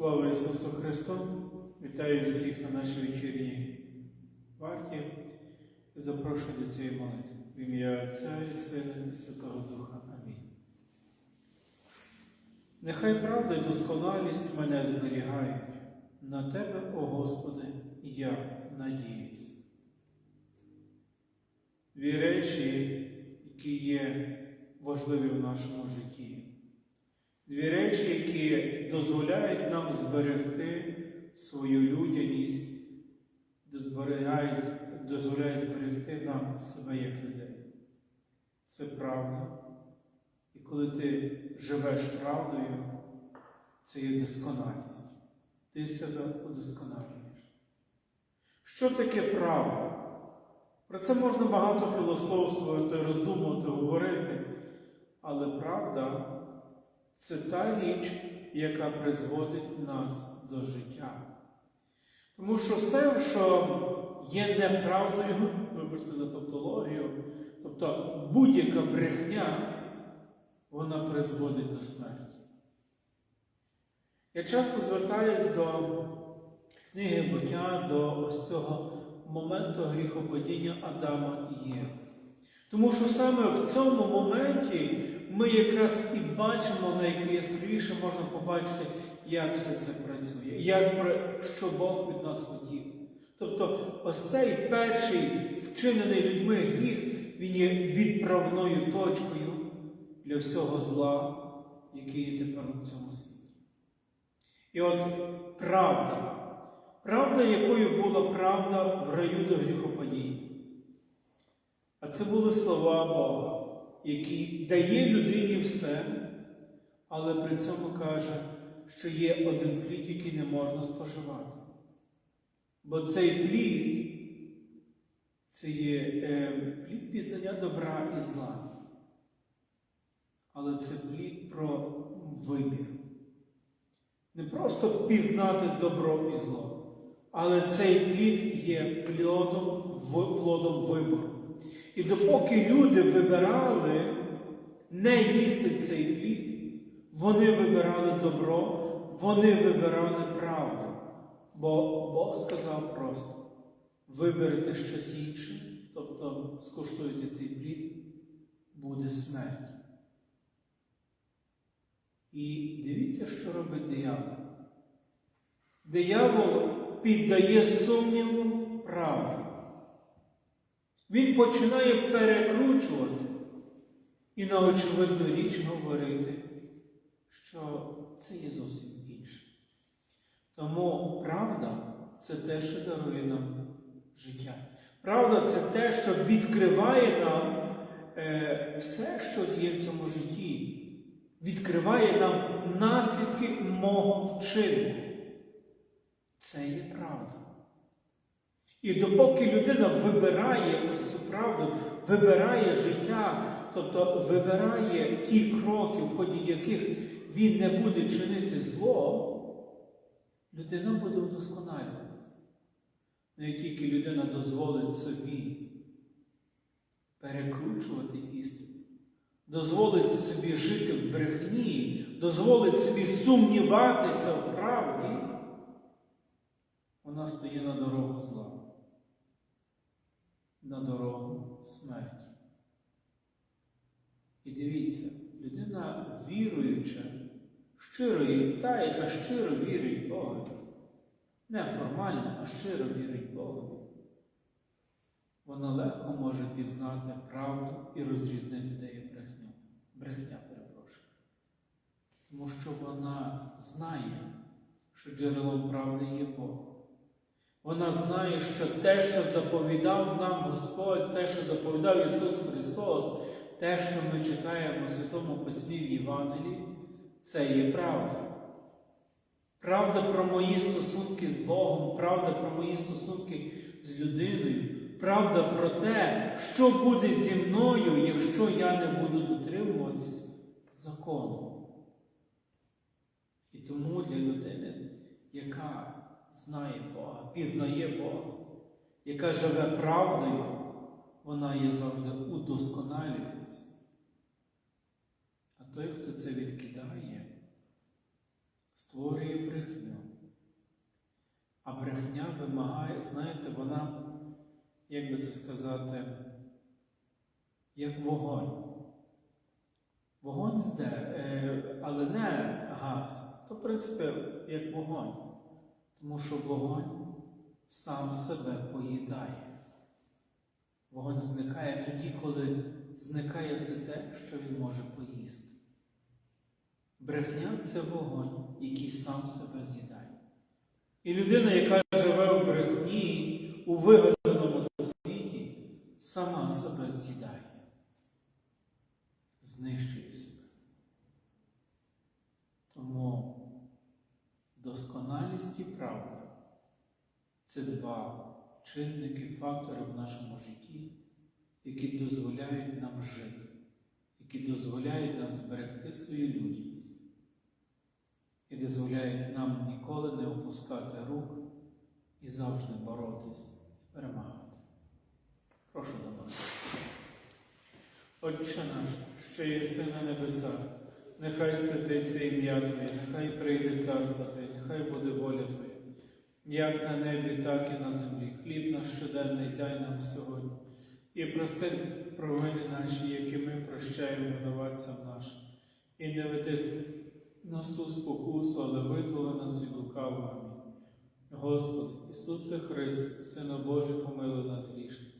Слава Ісусу Христу! Вітаю всіх на нашій вечірній варті і запрошую до цієї молитви. В ім'я Отця і Сина і Святого Духа. Амінь. Нехай правда і досконалість мене зберігають. На Тебе, о Господи, я надіюсь. Дві речі, які є важливі в нашому житті. Дві речі, які дозволяють нам зберегти свою людяність, дозволяють, зберегти нам себе як людей. Це правда. І коли ти живеш правдою, це є досконалість. Ти себе удосконалюєш. Що таке правда? Про це можна багато філософствувати, роздумувати, говорити, але правда це та річ, яка призводить нас до життя. Тому що все, що є неправдою, вибачте за тавтологію, тобто будь-яка брехня, вона призводить до смерті. Я часто звертаюсь до книги буття, до ось цього моменту гріхопадіння Адама і Єви. Тому що саме в цьому моменті ми якраз і бачимо найяскравіше можна побачити, як все це працює, як, що Бог від нас хотів. Тобто, ось цей перший вчинений людьми гріх, він є відправною точкою для всього зла, який є тепер у цьому світі. І от правда, правда, якою була правда в раю до гріхопадіння. А це були слова Бога, який дає людині все, але при цьому каже, що є один плід, який не можна споживати. Бо цей плід це є е, плід пізнання добра і зла. Але це плід про вибір. Не просто пізнати добро і зло, але цей плід є плодом, плодом вибору. І допоки люди вибирали не їсти цей плід, вони вибирали добро, вони вибирали правду. Бо Бог сказав просто: виберете щось інше, тобто скуштуєте цей плід, буде смерть. І дивіться, що робить диявол. Диявол піддає сумніву правду. Він починає перекручувати і на очевидну річ говорити, що це є зовсім інше. Тому правда це те, що дарує нам життя. Правда це те, що відкриває нам е, все, що є в цьому житті. Відкриває нам наслідки мого вчинку. Це є правда. І допоки людина вибирає ось цю правду, вибирає життя, тобто вибирає ті кроки, в ході яких він не буде чинити зло, людина буде вдосконалюватися. Ну як тільки людина дозволить собі перекручувати істину, дозволить собі жити в брехні, дозволить собі сумніватися в правді, вона стає на дорогу зла на дорогу смерті. І дивіться, людина віруюча, щиро, та, яка щиро вірить Богу, не формально, а щиро вірить Богу, вона легко може пізнати правду і розрізнити, де є брехня. Брехня, перепрошую. Тому що вона знає, що джерелом правди є Бог. Вона знає, що те, що заповідав нам Господь, те, що заповідав Ісус Христос, те, що ми читаємо в Святому Письмі в Євангелії, це є правда. Правда про мої стосунки з Богом, правда про мої стосунки з людиною, правда про те, що буде зі мною, якщо я не буду дотримуватись закону. І тому для людини, яка знає Бога, пізнає Бога, яка живе правдою, вона є завжди удосконалюється. А той, хто це відкидає, створює брехню. А брехня вимагає, знаєте, вона, як би це сказати, як вогонь. Вогонь зде, е, але не газ. То, в принципі, як вогонь. Тому що вогонь сам себе поїдає. Вогонь зникає тоді, коли зникає все те, що він може поїсти. Брехня це вогонь, який сам себе з'їдає. І людина, яка живе в брехні, у вигаданому світі, сама себе з'їдає, знищує себе. Тому досконалість і правда це два чинники, фактори в нашому житті, які дозволяють нам жити, які дозволяють нам зберегти свою людяність і дозволяють нам ніколи не опускати рук і завжди боротись і перемагати. Прошу до молитви. Отче наш, що єси на небесах, нехай святиться ім'я Твоє, нехай прийде царство Твоє, нехай буде воля як на небі, так і на землі. Хліб наш щоденний дай нам сьогодні. І прости провини наші, які ми прощаємо винуватцям нашим. І не веди нас спокусу, але визволи нас від лукавого. Амінь. Господи, Ісусе Христе, Сина Божий, помилуй нас грішних.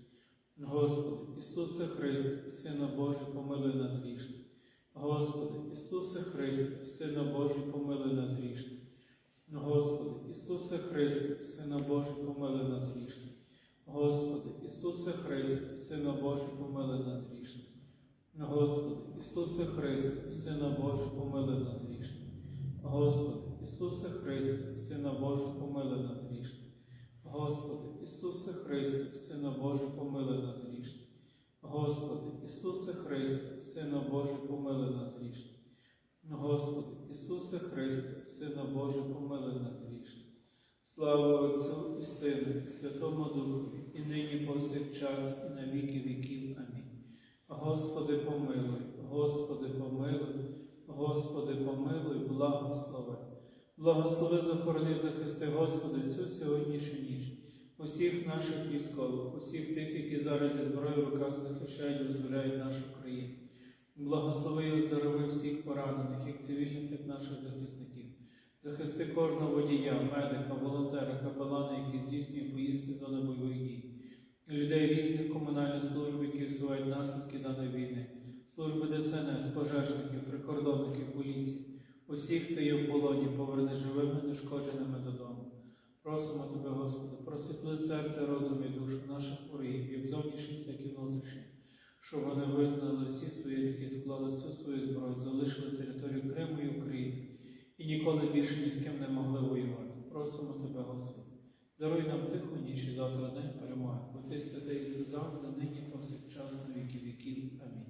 Господи, Ісусе Христе, Сина Божий, помилуй нас грішних. Господи, Ісусе Христе, Сина Божий, помилуй нас грішних. Господи, Ісусе Христе, Сина Божий, помилуй нас грішних. Господи, Ісусе Христе, Сина Божий, помилуй нас грішних. Господи, Ісусе Христе, Сина Божий, помилуй нас грішних. Господи, Ісусе Христе, Сина Божий, помилуй нас грішних. Господи, Ісусе Христе, Сина Божий, помилуй нас грішних. Господи, Ісусе Христе, Сина Божий, помилуй нас грішних. Господи, Ісусе Христе, Сина Божий, помилуй нас грішних. Слава Отцю і Сину, і Святому Духові, і нині повсякчас, і на віки віків. Амінь. Господи, помилуй, Господи, помилуй, Господи, помилуй, благослови. Благослови, захорони, захисти, Господи, цю сьогоднішню ніч, усіх наших військових, усіх тих, які зараз зі зброєю в руках захищають і визволяють нашу країну. Благослови і оздорови всіх поранених, як цивільних, так наших захисників. Захисти кожного водія, медика, волонтера, капелана, які здійснює поїздки зони бойових дій, людей різних комунальних служб, які всувають наслідки даної війни, служби ДСНС, пожежників, прикордонників, поліції, усіх, хто є в полоні, поверни живими, нешкодженими додому. Просимо Тебе, Господи, просвітли серце, розум і душу наших ворогів, як зовнішніх, так і внутрішніх, щоб вони визнали всі свої гріхи, склали всю свою зброю, залишили територію Криму і України і ніколи більше ні з ким не могли воювати. Просимо Тебе, Господи. Даруй нам тиху ніч і завтра день перемоги, бо Ти святий і завжди, нині повсякчас на віки віків. Амінь.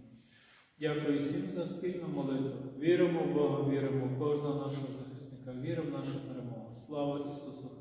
Дякую всім за спільну молитву. Віримо в Бога, віримо в кожного нашого захисника, віримо в нашу перемогу. Слава Ісусу!